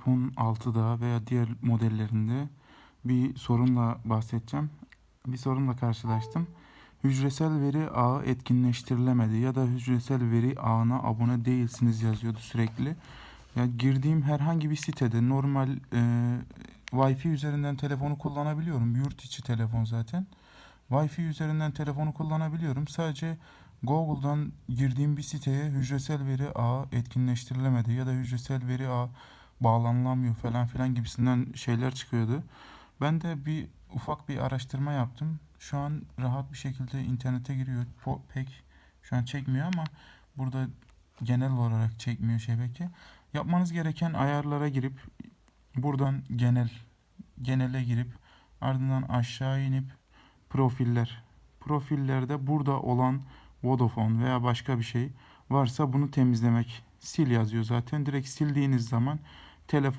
iPhone 6'da veya diğer modellerinde bir sorunla bahsedeceğim. Bir sorunla karşılaştım. Hücresel veri ağı etkinleştirilemedi ya da hücresel veri ağına abone değilsiniz yazıyordu sürekli. Ya girdiğim herhangi bir sitede normal e, Wi-Fi üzerinden telefonu kullanabiliyorum. Yurt içi telefon zaten. Wi-Fi üzerinden telefonu kullanabiliyorum. Sadece Google'dan girdiğim bir siteye hücresel veri ağı etkinleştirilemedi ya da hücresel veri ağı bağlanılamıyor falan filan gibisinden şeyler çıkıyordu. Ben de bir ufak bir araştırma yaptım. Şu an rahat bir şekilde internete giriyor. Po- pek şu an çekmiyor ama burada genel olarak çekmiyor şebeke. Yapmanız gereken ayarlara girip buradan genel genele girip ardından aşağı inip profiller. Profillerde burada olan Vodafone veya başka bir şey varsa bunu temizlemek. Sil yazıyor zaten. Direkt sildiğiniz zaman telefon